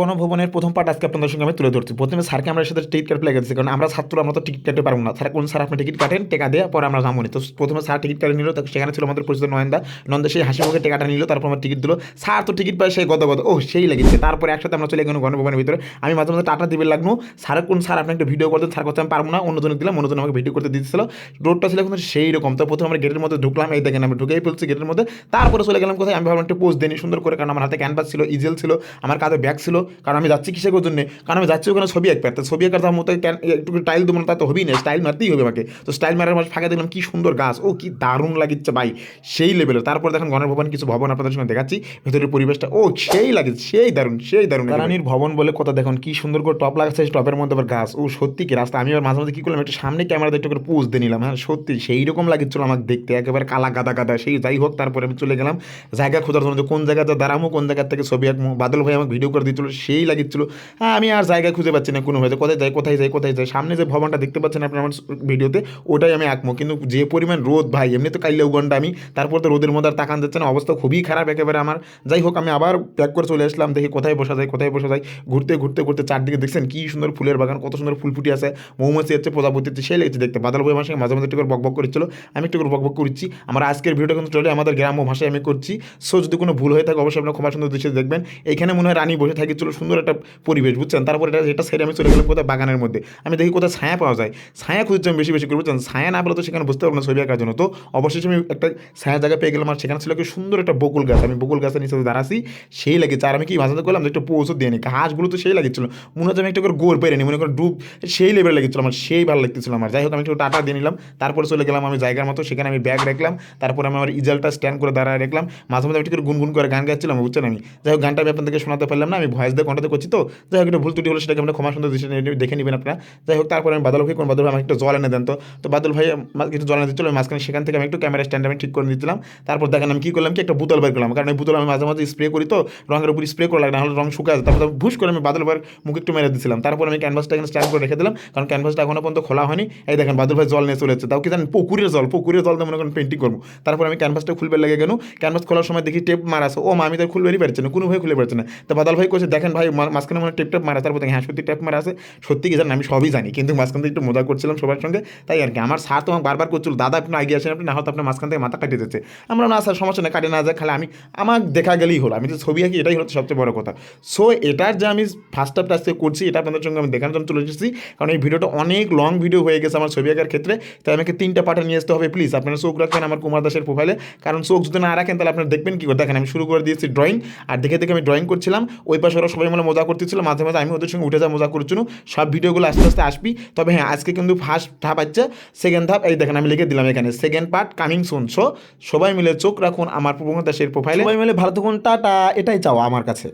গণভবনের প্রথম পার্ট আজকে আপনাদের সঙ্গে আমি তুলে ধরছি। প্রথমে স্যারকে আমরা সাথে টিকিট কাটতে লেগেছি, কারণ আমরা ছাত্র আমরা তো টিকিট কাটতে পারব না। স্যার, কোন স্যার আপনি টিকিট কাটেন? টেকা দিয়ে পরে আমরা যাব তো প্রথমে স্যার টিকিট কাটে নিল সেখানে ছিল আমাদের পরিচিত নয়ন্দা। নন্দা সেই হাসি মুখে টেকাটা নিল, তারপর আমার টিকিট দিল। স্যার তো টিকিট পায় সেই গত ও সেই লেগেছে। তারপরে একসাথে আমরা চলে গেলাম গণভবনের ভিতরে। আমি মাঝে মাঝে টাটা দিবে লাগল স্যার, কোন স্যার আপনি একটা ভিডিও করতেন? স্যার করতে আমি পারব না। অন্যজনকে দিলাম অন্যজন আমাকে ভিডিও করতে দিতেছিল। রোডটা ছিল কিন্তু সেই রকম তো প্রথমে আমরা গেটের মধ্যে ঢুকলাম। এই দেখেন, আমি ঢুকেই ফেলছি গেটের মধ্যে। তারপরে চলে গেলাম কোথায়? আমি ভাবলাম একটা পোস্ট দেনি সুন্দর করে, কারণ আমার হাতে ক্যানভাস ছিল ইজেল ছিল, আমার কাঁধে ব্যাগ ছিল। কারণ আমি যাচ্ছি কিসের জন্য? কারণ আমি যাচ্ছি ওখানে ছবি আঁকতে। ছবি আঁকার তার মতো একটু টাইল দেবো না, তা তো হবেই না স্টাইল মারতেই হবে আমাকে। তো স্টাইল মারার মাঝে ফাঁকা দেখলাম কি সুন্দর গাছ। ও, কি দারুণ লাগিচ্ছে ভাই। সেই লেভেলের তারপর দেখেন গণের ভবন কিছু ভবন আপনাদের সঙ্গে দেখাচ্ছি। ভেতরের পরিবেশটা, ও, সেই লাগে সেই দারুণ সেই দারুণ রানীর ভবন বলে কথা দেখুন, কি সুন্দর করে টপ লাগাচ্ছে টপের মধ্যে আবার গাছ। ও, সত্যি কি রাস্তা? আমি আবার মাঝে মাঝে কি করলাম, একটু সামনে ক্যামেরা একটু করে পোজ দিয়ে নিলাম হ্যাঁ সত্যি সেই রকম লাগছিল আমাকে দেখতে, একেবারে কালা গাদা গাদা। সেই যাই হোক, তারপরে আমি চলে গেলাম। জায়গা খোঁজার জন্য কোন জায়গাতে দাঁড়ামো কোন জায়গা থেকে ছবি বাদল ভাই আমাকে ভিডিও করে দিচ্ছিল সেই লাগিচ্ছিল। হ্যাঁ আমি আর জায়গা খুঁজে পাচ্ছি না কোনো হয়তো। কোথায় যাই কোথায় যাই কোথায় যাই। সামনে যে ভবনটা দেখতে পাচ্ছেন আপনার আমার ভিডিওতে, ওটাই আমি আঁকবো। কিন্তু যে পরিমাণ রোদ, ভাই, এমনি তো কাইলে উগন্ডা আমি। তারপর তো রোদের মধ্যে আর তাকান যাচ্ছে না। অবস্থা খুবই খারাপ একেবারে আমার। যাই হোক, আমি আবার ব্যাক করে চলে আসলাম। দেখি কোথায় বসা যায়, কোথায় বসা যায়। ঘুরতে ঘুরতে ঘুরতে চারদিকে দেখছেন কি সুন্দর ফুলের বাগান, কত সুন্দর ফুল ফুটি আছে। মৌমাছি হচ্ছে, প্রজাপতি হচ্ছে, সেই লেগেছে দেখতে। বাদল বই আমার সঙ্গে মাঝে মাঝে একটু করে বকবক করছিল। আমি একটু করে বকবক করছি। আমার আজকের ভিডিওটা কিন্তু চলে আমাদের গ্রাম্য ভাষায় আমি করছি। সো যদি কোনো ভুল হয়ে থাকে, অবশ্যই আপনার ক্ষমা সুন্দর দৃশ্যে দেখবেন। এখানে মনে হয় রানী বসে থাকি ছিল সুন্দর একটা পরিবেশ, বুঝছেন? তারপরে এটা এটা সেরে আমি চলে গেলাম কোথায়? বাগানের মধ্যে। আমি দেখি কোথায় ছায়া পাওয়া যায়। ছায়া খুঁজছি আমি বেশি বেশি করে, বুঝছেন? ছায়া না পেলে তো সেখানে বুঝতে পারব না ছবি আঁকার জন্য। তো অবশেষে আমি একটা ছায়া জায়গা পেয়ে গেলাম, আর সেখানে ছিল কি সুন্দর একটা বকুল গাছ। আমি বকুল গাছের নিচে দাঁড়াছি, সেই লেগেছে। আর আমি কি মাঝে করলাম যে একটু পোজও দিয়ে নি। ঘাসগুলো তো সেই লাগেছিল মনে হচ্ছে আমি একটা করে গোর পেরে নি, মনে করেন ডুব, সেই লেভেল লেগেছিল আমার, সেই ভালো লাগতেছিল আমার। যাই হোক, আমি একটু টাটা দিয়ে নিলাম। তারপরে চলে গেলাম আমি জায়গার মতো, সেখানে আমি ব্যাগ রাখলাম। তারপরে আমি আমার ইজালটা স্ট্যান্ড করে দাঁড়ায় রাখলাম। মাঝে মাঝে একটু করে গুনগুন করে গান গাচ্ছিলাম, বুঝছেন আমি? যাই হোক, গানটা আমি আপনাদেরকে শোনাতে পারলাম না, আমি ভয়েস দিয়ে করছি তো? যাই হোক, একটু ভুল ত্রুটি হলো সেটাকে আমরা ক্ষমা সুন্দর দৃষ্টি দেখে নেবেন আপনারা। যাই হোক, তারপরে আমি বাদল ভাই কোন বাদল ভাই আমাকে একটু জল এনে দেন তো। তো বাদল ভাই কিছু জল এনে দিচ্ছিল মাঝখানে সেখান থেকে আমি একটু ক্যামেরা স্ট্যান্ড আমি ঠিক করে দিচ্ছিলাম তারপর দেখেন আমি কী করলাম কি, একটা বোতল বের করলাম। কারণ এই বোতল আমি মাঝে মাঝে স্প্রে করি তো, রঙের উপর স্প্রে করে লাগে, না হলে রং শুকায় যায় তারপর ভুস করে আমি বাদল ভাইয়ের মুখে একটু মেরে দিচ্ছিলাম তারপর আমি ক্যানভাসটা এখানে স্ট্যান্ড করে রেখে দিলাম, কারণ ক্যানভাসটা এখনও পর্যন্ত খোলা হয়নি। এই দেখেন, বাদল ভাই জল নিয়ে চলে যাচ্ছে তাও কি জানেন, পুকুরের জল পুকুরের জল দিয়ে মনে করেন পেন্টিং করব। তারপর আমি ক্যানভাসটা খুলবে লেগে গেল ক্যানভাস খোলার সময় দেখি টেপ মারা আছে। ও মা, আমি তো খুলবেই পারছি না, কোনো ভাই খুলে পারছে না। তো বাদল ভাই কইছে দেখেন ভাই মাঝখানে মনে টেপ টেপ মারা, তারপর হ্যাঁ সত্যি টেপ মারা আছে। সত্যি কি জানেন, আমি সবই জানি, কিন্তু মাঝখান থেকে একটু মজা করছিলাম সবার সঙ্গে। তাই আর কি, আমার স্যার তো বারবার করছিল, দাদা, আপনি আগে আসেন, আপনি না হয়তো আপনার মাঝখান থেকে মাথা কাটিয়ে দিচ্ছে। আমরা না স্যার, সমস্যা নেই কাটে না যায় খালি আমি, আমার দেখা গেলেই হলো। আমি যে ছবি আঁকি, এটাই হচ্ছে সবচেয়ে বড় কথা। সো এটার যে আমি ফার্স্ট হাফটা আজকে করছি, এটা আপনাদের সঙ্গে আমি দেখানোর জন্য চলে এসেছি। কারণ এই ভিডিওটা অনেক লং ভিডিও হয়ে গেছে আমার ছবি আঁকার ক্ষেত্রে। তাই আমাকে তিনটা পার্টে নিয়ে আসতে হবে প্লিজ আপনারা চোখ রাখবেন আমার কুমার দাসের প্রোফাইলে কারণ চোখ যদি না রাখেন, তাহলে আপনারা দেখবেন কি করে? দেখেন, আমি শুরু করে দিয়েছি ড্রয়িং আর দেখে দেখে আমি ড্রয়িং করছিলাম। ওই পাশে ওরা সবাই মিলে মজা করতেছিল, মাঝে মাঝে আমি ওদের সঙ্গে উঠে যা মজা করছিল, সব ভিডিওগুলো আস্তে আস্তে আসবি। তবে হ্যাঁ আজকে কিন্তু ফার্স্ট ধাপ আছে সেকেন্ড ধাপ, এই দেখেন আমি লিখে দিলাম এখানে second part coming soon so সবাই মিলে চোখ রাখুন আমার প্রবণতা সেই প্রোফাইলে সবাই মিলে ভালো থাকুন, টাটা, এটাই চাও আমার কাছে।